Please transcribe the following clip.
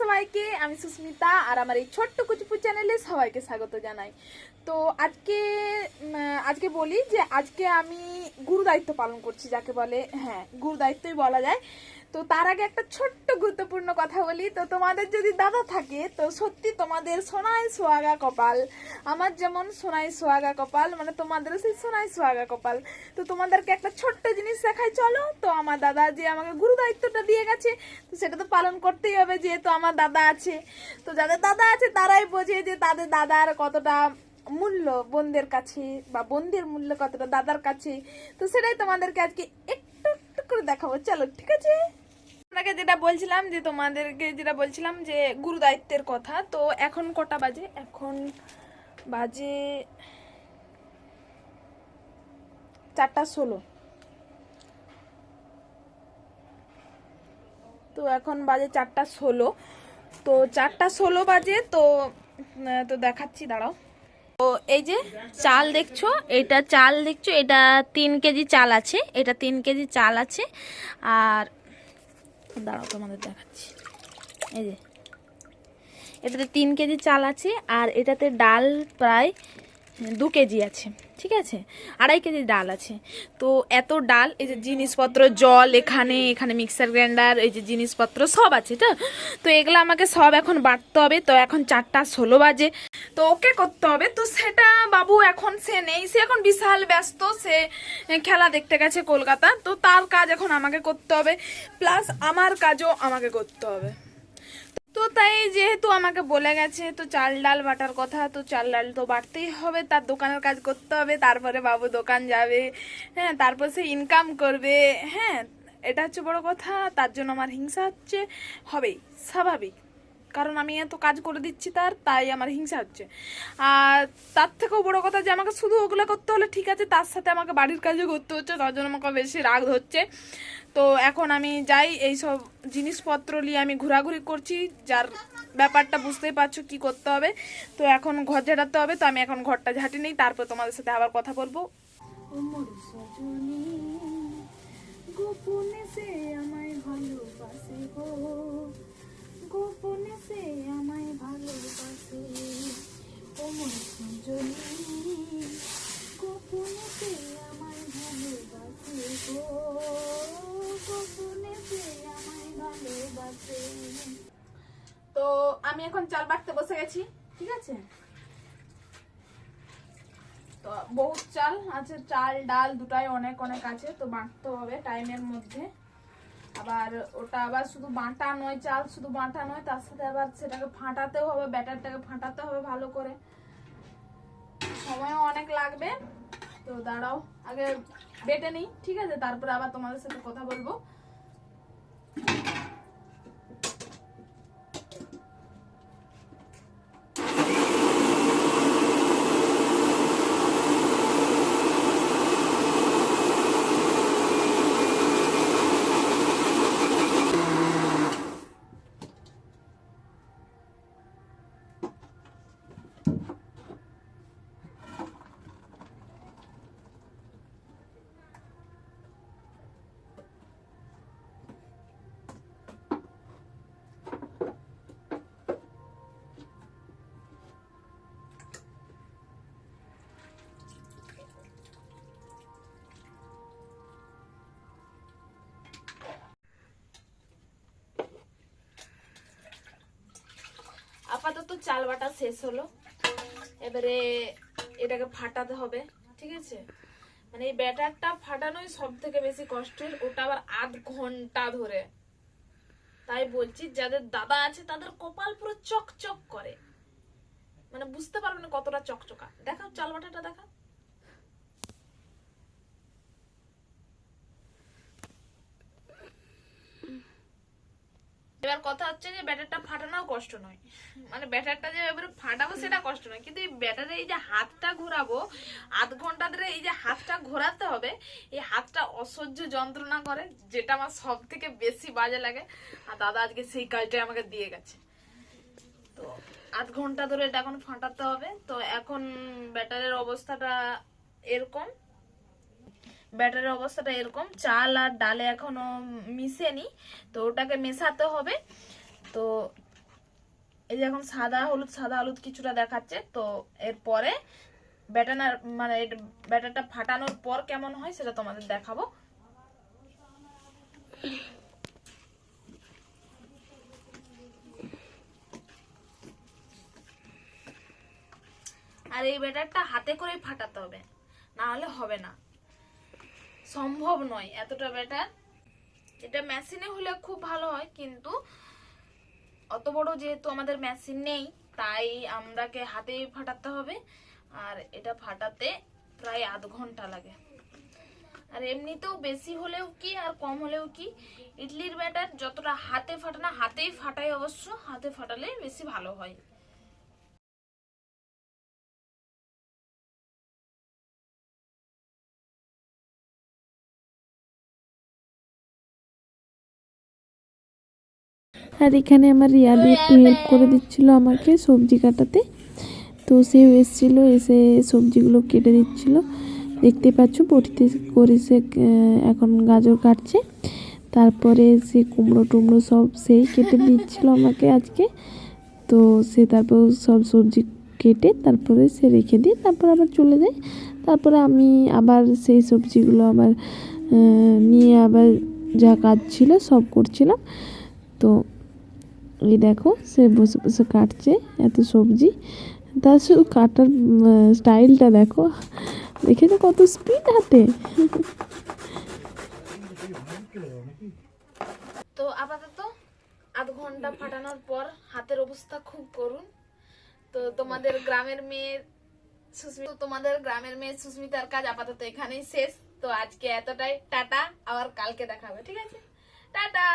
সবাইকে, আমি সুস্মিতা আর আমার এই ছোট্ট কুচিপুর চ্যানেলে সবাইকে স্বাগত জানাই। তো আজকে আজকে বলি যে, আজকে আমি গুরু দায়িত্ব পালন করছি, যাকে বলে হ্যাঁ গুরু দায়িত্বই বলা যায়। তো তার আগে একটা ছোট্ট গুরুত্বপূর্ণ কথা বলি। তো তোমাদের যদি দাদা থাকে, তো সত্যি তোমাদের সোনায় সোয়াগা কপাল, আমার যেমন সোনায় সোয়াগা কপাল মানে তোমাদেরও সেই সোনায় সোয়াগা কপাল। তো তোমাদেরকে একটা ছোট্ট জিনিস দেখাই, চলো। তো আমার দাদা যে আমাকে গুরু দায়িত্বটা দিয়ে গেছে, তো সেটা তো পালন করতেই হবে যেহেতু আমার দাদা আছে। তো যাদের দাদা আছে, তারাই বোঝে যে তাদের দাদার কতটা মূল্য বোনদের কাছে, বা বোনদের মূল্য কতটা দাদার কাছে। তো সেটাই তোমাদেরকে আজকে একটু একটু করে দেখাবো। চলো, ঠিক আছে? আপনাকে যেটা বলছিলাম যে তোমাদেরকে যেটা বলছিলাম যে গুরু দায়িত্বের কথা, তো এখন কটা বাজে? এখন বাজে চারটা ষোলো। তো এখন বাজে চারটা ষোলো। তো চারটা ষোলো বাজে, তো তো দেখাচ্ছি, দাঁড়াও। তো এই যে চাল দেখছ, এটা চাল দেখছ, এটা তিন কেজি চাল আছে, এটা তিন কেজি চাল আছে, আর দাঁড়াও তোমাদের দেখাচ্ছি। এই যে। এটাতে তিন কেজি চাল আছে আর এটাতে ডাল প্রায় দু কেজি আছে, ঠিক আছে? আড়াই কেজি ডাল আছে। তো এত ডাল, এই যে জিনিসপত্র, জল এখানে এখানে মিক্সার গ্রাইন্ডার, এই যে জিনিসপত্র, সব আছে, তো? তো এগুলো আমাকে সব এখন বাটতে হবে, তো এখন চারটা ষোলো বাজে। তো ওকে করতে হবে, তো সেটা বাবু এখন সে নেই, সে এখন বিশাল ব্যস্ত, সে খেলা দেখতে গেছে কলকাতা, তো তার কাজ এখন আমাকে করতে হবে, প্লাস আমার কাজও আমাকে করতে হবে। তো তাই যেহেতু আমাকে বলে গেছে, তো চাল ডাল বাটার কথা, তো চাল ডাল তো বাটতেই হবে, তার দোকানের কাজ করতে হবে, তারপরে বাবু দোকান যাবে হ্যাঁ তারপর সে ইনকাম করবে হ্যাঁ এটা হচ্ছে বড় কথা, তার জন্য আমার হিংসা হচ্ছে, হবেই, স্বাভাবিক, কারণ আমি এত কাজ করে দিচ্ছি তার, তাই আমার হিংসা হচ্ছে। আর তার থেকেও বড় কথা যে আমাকে শুধু ওগুলো করতে হলে ঠিক আছে, তার সাথে আমাকে বাড়ির কাজও করতে হচ্ছে, তার জন্য আমাকে বেশি রাগ হচ্ছে তো এখন আমি যাই এই সব জিনিসপত্র নিয়ে আমি ঘোরাঘুরি করছি, যার ব্যাপারটা বুঝতেই পারছ কি করতে হবে। তো এখন ঘর ঝাঁটাতে হবে, তো আমি এখন ঘরটা ঝাঁটি নেই, তারপর তোমাদের সাথে আবার কথা বলব। বসে গেছি, ঠিক আছে? তো বহুত চাল আছে, চাল, ডাল দুটাই অনেক অনেক আছে, তো বাঁটতে হবে টাইমের মধ্যে। আবার ওটা আবার শুধু বাঁটা নয়, চাল শুধু বাঁটা নয়, তার সাথে আবার সেটাকে ফাটাতেও হবে, ব্যাটারটাকে ফাটাতে হবে ভালো করে। সময়ও অনেক লাগবে, তো দাঁড়াও, আগে বেটে নিই, ঠিক আছে? তারপরে আবার তোমাদের সাথে কথা বলব। আপাতত চাল বাটা শেষ হলো। এবারে এটাকে ফাটাতে হবে, ঠিক আছে? মানে এই ব্যাটারটা ফাটানোই সব থেকে বেশি কষ্টের, ওটা আবার আধ ঘণ্টা ধরে। তাই বলছি, যাদের দাদা আছে, তাদের কপাল পুরো চকচক করে। মানে বুঝতে পারবে না কতটা চকচকা। দেখাও চাল বাটাটা, দেখাও। এবার কথা হচ্ছে যে ব্যাটারটা ফাটানো কষ্ট নয়। মানে ব্যাটারটা যে এবারে ফাটাবো সেটা কষ্ট নয়। কিন্তু এই ব্যাটারে এই যে হাতটা ঘোরাবো, আধ ঘণ্টা ধরে এই যে হাতটা ঘোরাতে হবে, এই হাতটা অসহ্য যন্ত্রণা করে, যেটা আমার সব থেকে বেশি বাজে লাগে। আর দাদা আজকে সেই কাজটাই আমাকে দিয়ে গেছে। তো আধ ঘণ্টা ধরে এটা এখন ফাটাতে হবে। তো এখন ব্যাটারের অবস্থাটা এরকম। ব্যাটারের অবস্থাটা এরকম। চাল আর ডালে এখনও মিশেনি, তো ওটাকে মেশাতে হবে। তো এই যে এখন সাদা হলুদ সাদা হলুদ কিছুটা দেখাচ্ছে, তো এরপরে ব্যাটানার মানে ব্যাটারটা ফাটানোর পর কেমন হয় সেটা তোমাদের দেখাবো। আর এই ব্যাটারটা হাতে করেই ফাটাতে হবে, না হলে হবে না। সম্ভব নয় এতটা ব্যাটার এটা মেশিনে হলে খুব ভালো হয়, কিন্তু অত বড় যেহেতু আমাদের মেশিন নেই, তাই আমরাকে হাতেই ফাটাতে হবে। আর এটা ফাটাতে প্রায় আধ ঘণ্টা লাগে। আর এমনিতেও বেশি হলেও কি আর কম হলেও কি, ইডলির ব্যাটার যতটা হাতে ফাটানো, হাতেই ফাটাই অবশ্য, হাতে ফাটালে বেশি ভালো হয়। আর এখানে আমার রিয়াদি একটু হেল্প করে দিচ্ছিল আমাকে সবজি কাটাতে। তো সেও এসেছিল এসে সবজিগুলো কেটে দিচ্ছিল। দেখতে পাচ্ছ বটিতে করে সে এখন গাজর কাটছে। তারপরে সে কুমড়ো টুমড়ো সব সেই কেটে দিচ্ছিল আমাকে আজকে। তো সে তারপর সব সবজি কেটে তারপরে সে রেখে দিয়ে তারপর আবার চলে যায়। তারপরে আমি আবার সেই সবজিগুলো আবার নিয়ে আবার যা কাজ ছিল সব করছিলাম। তো এই দেখো, সে বসে বসে কাটছে এত সবজি। তার শুধু কাটার স্টাইলটা দেখো। দেখেছ কত স্পিড হাতে। তো আপাতত আধ ঘণ্টা ফাটানোর পর হাতের অবস্থা খুব করুন তো তোমাদের গ্রামের মেয়ের সুস্মিতা তোমাদের গ্রামের মেয়ে সুস্মিতার কাজ আপাতত এখানেই শেষ। তো আজকে এতটাই। টাটা, আবার কালকে দেখাবে, ঠিক আছে? টাটা!